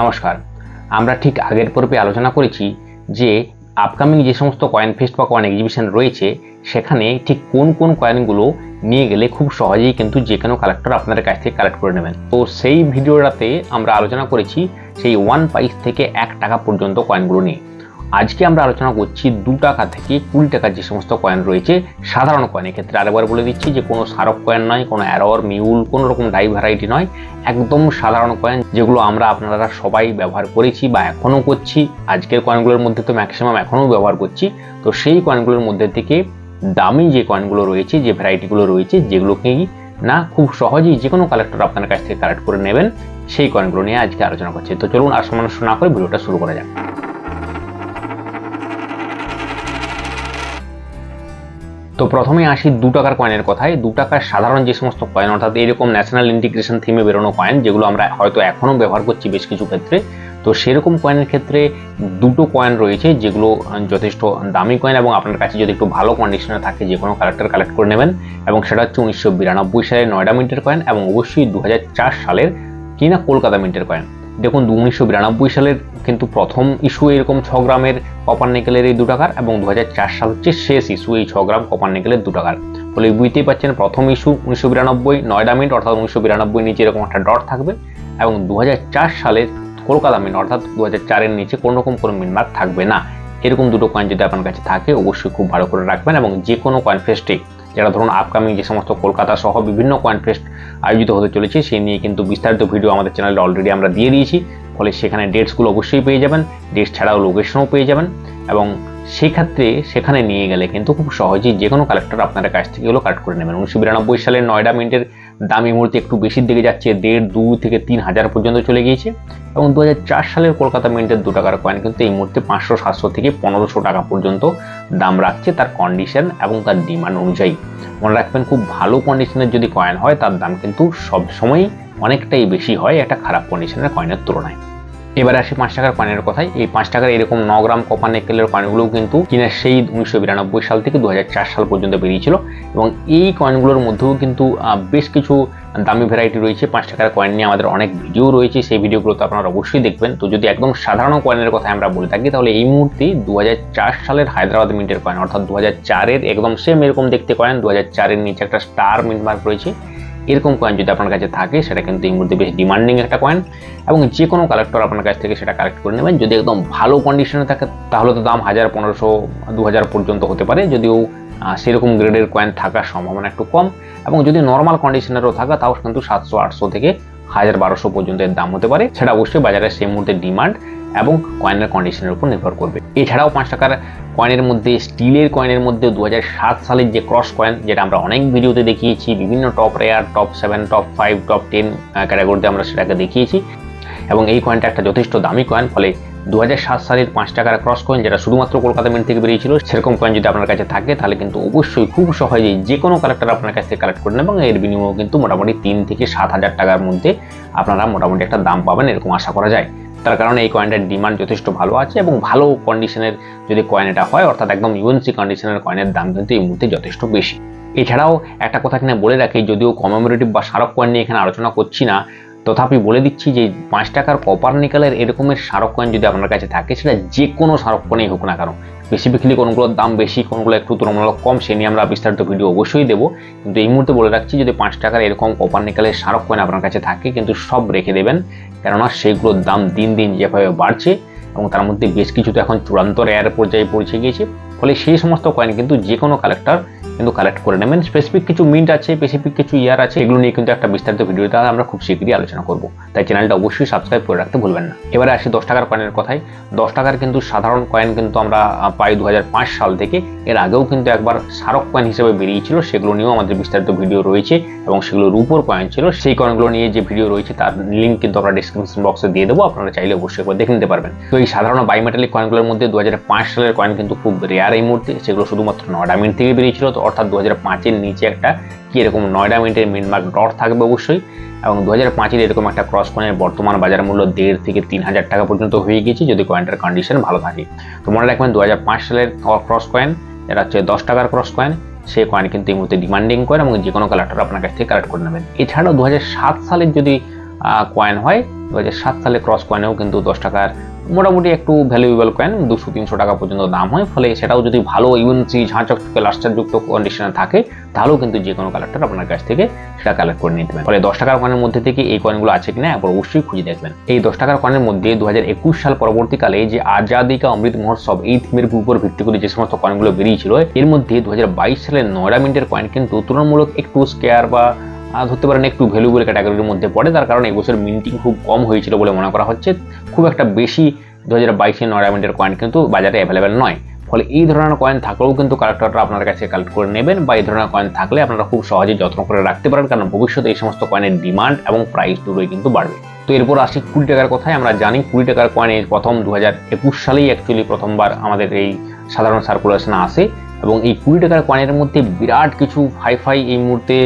নমস্কার। আমরা ঠিক আগের পর্বে আলোচনা করেছি যে আপকামিং যে সমস্ত কয়েন ফেস্ট বা কয়েন এক্সিবিশন রয়েছে, সেখানে ঠিক কোন কোন কয়েনগুলো নিয়ে গেলে খুব সহজেই কিন্তু যে কোনো কালেক্টর আপনাদের কাছ থেকে কালেক্ট করে নেবেন। তো সেই ভিডিওটাতে আমরা আলোচনা করেছি সেই ওয়ান পাইস থেকে এক টাকা পর্যন্ত কয়েনগুলো নিয়ে। আজকে আমরা আলোচনা করছি দু টাকা থেকে কুড়ি টাকার যে সমস্ত কয়েন রয়েছে, সাধারণ কয়েনের ক্ষেত্রে আরেকবার বলে দিচ্ছি যে কোনো স্মারক কয়েন নয়, কোনো অ্যারোর মিউল কোনো রকম ডাই ভ্যারাইটি নয়, একদম সাধারণ কয়েন যেগুলো আমরা আপনারা সবাই ব্যবহার করেছি বা এখনও করছি। আজকের কয়েনগুলোর মধ্যে তো ম্যাক্সিমাম এখনও ব্যবহার করছি। তো সেই কয়েনগুলোর মধ্যে থেকে দামি যে কয়েনগুলো রয়েছে, যে ভ্যারাইটিগুলো রয়েছে যেগুলোকেই না খুব সহজেই যে কোনো কালেক্টর আপনার কাছ থেকে কালেক্ট করে নেবেন, সেই কয়েনগুলো নিয়ে আজকে আলোচনা করছি। তো চলুন আর সমস্যা না করে ভিডিওটা শুরু করা যাক। তো প্রথমে আসি দু টাকার কয়েনের কথায়। দু টাকার সাধারণ যে সমস্ত কয়েন অর্থাৎ এরকম ন্যাশনাল ইন্টিগ্রেশন থিমে বেরোনো কয়েন যেগুলো আমরা হয়তো এখনও ব্যবহার করছি বেশ কিছু ক্ষেত্রে, তো সেরকম কয়েনের ক্ষেত্রে দুটো কয়েন রয়েছে যেগুলো যথেষ্ট দামি কয়েন এবং আপনার কাছে যদি একটু ভালো কন্ডিশনে থাকে, যে কোনো কালেক্টর কালেক্ট করে নেবেন। এবং সেটা হচ্ছে উনিশশো বিরানব্বই সালের নয়ডা মিন্টের কয়েন এবং অবশ্যই দু হাজার চার সালের কিনা কলকাতা মিন্টের কয়েন দেখুন, উনিশশো বিরানব্বই সালের কিন্তু প্রথম ইস্যু এরকম ছ গ্রামের কপার নিকেলের এই দু টাকার এবং দু চার সাল হচ্ছে শেষ ইস্যু এই ছ গ্রাম কপার নিকেলের দু টাকার ফলে বুঝতেই পারছেন প্রথম ইস্যু উনিশশো বিরানব্বই নয়ডা মিন্ট অর্থাৎ উনিশশো বিরানব্বই নিচে এরকম একটা ডট থাকবে এবং দু চার সালের কলকাতা মিন্ট অর্থাৎ দু চারের নিচে কোনো রকম কোনো মিন মার্ক থাকবে না। এরকম দুটো কয়েন যদি আপনার কাছে থাকে, অবশ্যই খুব ভালো করে রাখবেন এবং যে কোনো কয়েন ফেস্টে যারা ধরুন আপকামিং যে সমস্ত কলকাতা সহ বিভিন্ন কয়েন ফেস্ট আয়োজিত হতে চলেছে, সেই নিয়ে কিন্তু বিস্তারিত ভিডিও আমাদের চ্যানেলে অলরেডি আমরা দিয়ে দিয়েছি। ফলে সেখানে ডেটসগুলো অবশ্যই পেয়ে যাবেন ডেটস ছাড়াও লোকেশনও পেয়ে যাবেন। এবং সেক্ষেত্রে সেখানে নিয়ে গেলে কিন্তু খুব সহজেই যে কোনো কালেক্টর আপনাদের কাছ থেকে এগুলো কালেক্ট করে নেবেন। উনিশশো বিরানব্বই সালের নয়ডা মিন্টের দাম এই মুহূর্তে একটু বেশির দিকে যাচ্ছে, দেড়, দু থেকে তিন হাজার পর্যন্ত চলে গিয়েছে। এবং দু হাজার চার সালের কলকাতা মিন্টের দু টাকার কয়েন কিন্তু এই মুহূর্তে পাঁচশো, সাতশো থেকে পনেরোশো টাকা পর্যন্ত দাম রাখছে তার কন্ডিশন এবং তার ডিমান্ড অনুযায়ী। মনে রাখবেন, খুব ভালো কন্ডিশনের যদি কয়েন হয়, তার দাম কিন্তু সব সময় অনেকটাই বেশি হয়, একটা খারাপ কন্ডিশনের কয়েনের তুলনায়। এবার আসি পাঁচ টাকার কয়েনের কথায় এই পাঁচ টাকার এরকম ন গ্রাম কপার নিকেলের কয়েনগুলোও কিন্তু কিনা সেই উনিশশো বিরানব্বই সাল থেকে দু হাজার চার সাল পর্যন্ত বেরিয়েছিল। এবং এই কয়েনগুলোর মধ্যেও কিন্তু বেশ কিছু দামি ভ্যারাইটি রয়েছে। পাঁচ টাকার কয়েন নিয়ে আমাদের অনেক ভিডিও রয়েছে। সেই ভিডিওগুলো তো আপনারা অবশ্যই দেখবেন। তো যদি একদম সাধারণ কয়েনের কথা আমরা বলে থাকি, তাহলে এই মুহূর্তে দু হাজার চার সালের হায়দ্রাবাদ মিন্টের কয়েন, অর্থাৎ দু হাজার চারের একদম সেম এরকম দেখতে কয়েন দু হাজার চারের নিচে একটা স্টার মিন্ট মার্ক রয়েছে। এরকম কয়েন যদি আপনার কাছে থাকে, সেটা কিন্তু এই মুহূর্তে বেশ ডিমান্ডিং একটা কয়েন এবং যে কোনো কালেক্টর আপনার কাছ থেকে সেটা কালেক্ট করে নেবেন। যদি একদম ভালো কন্ডিশনে থাকে, তাহলে তো দাম হাজার পনেরোশো, দু হাজার পর্যন্ত হতে পারে। যদিও সেরকম গ্রেডের কয়েন থাকার সম্ভাবনা একটু কম এবং যদি নর্মাল কন্ডিশনেরও থাকে, তাও কিন্তু সাতশো, আটশো থেকে হাজার বারোশো পর্যন্ত এর দাম হতে পারে। সেটা অবশ্যই বাজারে সেই মুহূর্তে ডিমান্ড এবং কয়েনের কন্ডিশনের উপর নির্ভর করবে। এছাড়াও পাঁচ টাকার কয়েনের মধ্যে স্টিলের কয়েনের মধ্যে দু হাজার সাত সালের যে ক্রস কয়েন যেটা আমরা অনেক ভিডিওতে দেখিয়েছি, বিভিন্ন top rare top seven top five top ten ক্যাটাগরিতে আমরা সেটাকে দেখিয়েছি। এবং এই কয়েনটা একটা যথেষ্ট দামি কয়েন ফলে দু হাজার সাত সালের পাঁচ টাকার ক্রস কয়েন যেটা শুধুমাত্র কলকাতা মিন্ট থেকে বেরিয়েছিল, সেরকম কয়েন যদি আপনার কাছে থাকে, তাহলে কিন্তু অবশ্যই খুব সহজেই যে কোনো কালেক্টর আপনার কাছ থেকে কালেক্ট করে এবং এর বিনিময়ে কিন্তু মোটামুটি তিন থেকে সাত হাজার টাকার মধ্যে আপনারা মোটামুটি একটা দাম পাবেন, এরকম আশা করা যায়। তার কারণে এই কয়েনটার ডিমান্ড যথেষ্ট ভালো আছে এবং ভালো কন্ডিশনের যদি কয়েন এটা হয়, অর্থাৎ একদম ইউএনসি কন্ডিশনের কয়েনের দাম কিন্তু এই মুহূর্তে যথেষ্ট বেশি। এছাড়াও একটা কথা এখানে বলে রাখি, যদিও কমেমোরেটিভ বা স্মারক কয়েন নিয়ে এখানে আলোচনা করছি না, তথাপি বলে দিচ্ছি যে পাঁচ টাকার কপার নিকালের এরকমের স্মারক কয়েন যদি আপনার কাছে থাকে, সেটা যে কোনো স্মারক কয়েনই হোক না কেন স্পেসিফিক্যালি কোনগুলোর দাম বেশি, কোনগুলো একটু তুলনামূলক কম, সে নিয়ে আমরা বিস্তারিত ভিডিও অবশ্যই দেবো। কিন্তু এই মুহূর্তে বলে রাখছি, যদি পাঁচ টাকার এরকম কপার নিকালের স্মারক কয়েন আপনার কাছে থাকে, কিন্তু সব রেখে দেবেন। কেননা সেইগুলোর দাম দিন দিন যেভাবে বাড়ছে এবং তার মধ্যে বেশ কিছু তো এখন চূড়ান্ত রেয়ার পর্যায়ে পৌঁছে গিয়েছে। ফলে সেই সমস্ত কয়েন কিন্তু যে কোনো কালেক্টর কিন্তু কালেক্ট করে নেবেন। স্পেসিফিক কিছু মিন্ট আছে স্পেসিফিক কিছু ইয়ার আছে, এগুলো নিয়ে কিন্তু একটা বিস্তারিত ভিডিওতে আমরা খুব শীঘ্রই আলোচনা করব। তাই চ্যানেলটা অবশ্যই সাবস্ক্রাইব করে রাখতে ভুলবেন না। এবারে আসি দশ টাকার কয়েনের কথায়। দশ টাকার কিন্তু সাধারণ কয়েন কিন্তু আমরা পাই দু হাজার পাঁচ সাল থেকে এর আগেও কিন্তু একবার স্মারক কয়েন হিসেবে বেরিয়েছিল। সেগুলো নিয়েও আমাদের বিস্তারিত ভিডিও রয়েছে এবং সেগুলো রূপোর কয়েন ছিল। সেই কয়েনগুলো নিয়ে যে ভিডিও রয়েছে তার লিঙ্ক কিন্তু আমরা ডিসক্রিপশন বক্সে দিয়ে দেবো। আপনারা চাইলে অবশ্যই একবার দেখে নিতে পারবেন। তো এই সাধারণ বাইমেটালিক কয়েনগুলোর মধ্যে দু হাজার পাঁচ সালের কয়েন কিন্তু খুব রেয়ার এই মুহূর্তে। সেগুলো শুধুমাত্র নয়ডা মিনিট থেকে বেরিয়েছিল। তো অর্থাৎ দু পাঁচের নিচে একটা কি এরকম নয়ডা মিনিটের মিনমার্ক ডট থাকবে অবশ্যই। এবং দু হাজার পাঁচের এরকম একটা ক্রস কয়েনের বর্তমান বাজার মূল্য দেড় থেকে তিন হাজার টাকা পর্যন্ত হয়ে গেছে যদি কয়েনটার কন্ডিশন ভালো থাকে। তো মনে রাখবেন দু হাজার পাঁচ সালের ক্রস কয়েন এটা হচ্ছে দশ টাকার ক্রস কয়েন সেই কয়েন কিন্তু এই মুহূর্তে ডিমান্ডিং কয়েন এবং যে কোনো কালেক্টর আপনার কাছ থেকে কালেক্ট করে নেবেন। এছাড়াও দু হাজার সাত সালের যদি কয়েন হয়। দু হাজার সাত সালে ক্রস কয়েনেও কিন্তু দশ টাকার মোটামুটি একটু ভ্যালুয়েবল কয়েন দুশো, তিনশো টাকা পর্যন্ত দাম হয়। ফলে সেটাও যদি ভালো ইউএনসি ঝাঁচকচকে লাস্টারযুক্ত কন্ডিশনে থাকে, তাহলেও কিন্তু যে কোনো কালেক্টর আপনার কাছ থেকে সেটা কালেক্ট করে নিতে পারেন। ফলে দশ টাকার কয়েনের মধ্যে থেকে এই কয়েনগুলো আছে কিনা একবার অবশ্যই খুঁজে দেখবেন। এই দশ টাকার কয়েনের মধ্যে দু একুশ সাল পরবর্তীকালে যে আজাদি কা অমৃত মহোৎসব, এই থিমের উপর ভিত্তি করে যে সমস্ত কয়েনগুলো বেরিয়েছিল, এর মধ্যে দু সালের নয়ডা মিন্টের কয়েন কিন্তু তুলনামূলক একটু স্কেয়ার বা ধরতে পারেন একটু ভ্যালুয়েবল ক্যাটাগরির মধ্যে পড়ে। তার কারণে এবছর মিন্টিং খুব কম হয়েছিল বলে মনে করা হচ্ছে। খুব একটা বেশি দু হাজার বাইশে নয়রামেন্টের কয়েন কিন্তু বাজারে অ্যাভেলেবেল নয়। ফলে এই ধরনের কয়েন থাকলেও কিন্তু কালেক্টররা আপনার কাছে কালেক্ট করে নেবেন বা এই ধরনের কয়েন থাকলে আপনারা খুব সহজে যত্ন করে রাখতে পারেন, কারণ ভবিষ্যতে এই সমস্ত কয়েনের ডিমান্ড এবং প্রাইস দুটোই কিন্তু বাড়বে। তো এরপর আসি কুড়ি টাকার কথায়। আমরা জানি কুড়ি টাকার কয়েনে প্রথম দু হাজার একুশ সালেই অ্যাকচুয়ালি প্রথমবার আমাদের এই সাধারণ সার্কুলেশন আসে। এবং এই কুড়ি টাকার কয়েনের মধ্যে বিরাট কিছু হাইফাই এই মুহূর্তে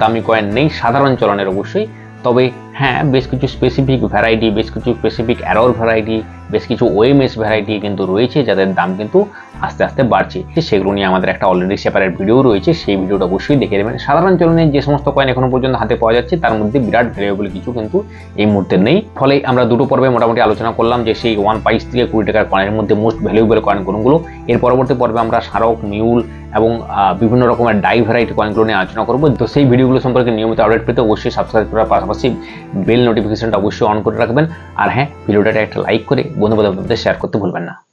দামি কয়েন নেই। সাধারণ চলনের অবশ্যই। তবে হ্যাঁ বেশ কিছু স্পেসিফিক ভ্যারাইটি বেশ কিছু স্পেসিফিক অ্যারোর ভ্যারাইটি বেশ কিছু ওএমএস ভ্যারাইটি কিন্তু রয়েছে, যাদের দাম কিন্তু আস্তে আস্তে বাড়ছে। সেগুলো নিয়ে আমাদের একটা অলরেডি সেপারেট ভিডিও রয়েছে, সেই ভিডিওটা অবশ্যই দেখে নেবেন। সাধারণ চলনে যে সমস্ত কয়েন এখনও পর্যন্ত হাতে পাওয়া যাচ্ছে, তার মধ্যে বিরাট ভ্যালুয়েবল কিছু কিন্তু এই মুহূর্তে নেই। ফলে আমরা দুটো পর্বে মোটামুটি আলোচনা করলাম যে সেই ওয়ান পাইস থেকে কুড়ি টাকার কয়েনের মধ্যে মোস্ট ভ্যালুয়েবল কয়েন কোনগুলো। এর পরবর্তী পর্বে আমরা স্মারক মিউল এবং বিভিন্ন রকমের ডাই ভ্যারাইটি কয়েনগুলো নিয়ে আলোচনা করব। তো সেই ভিডিওগুলো সম্পর্কে নিয়মিত আপডেট পেতে অবশ্যই সাবস্ক্রাইব করার পাশাপাশি বেল নোটিফিকেশনটা অবশ্যই অন করে রাখবেন। আর হ্যাঁ ভিডিওটা একটা লাইক করে বন্ধু বান্ধবদের শেয়ার করতে ভুলবেন না।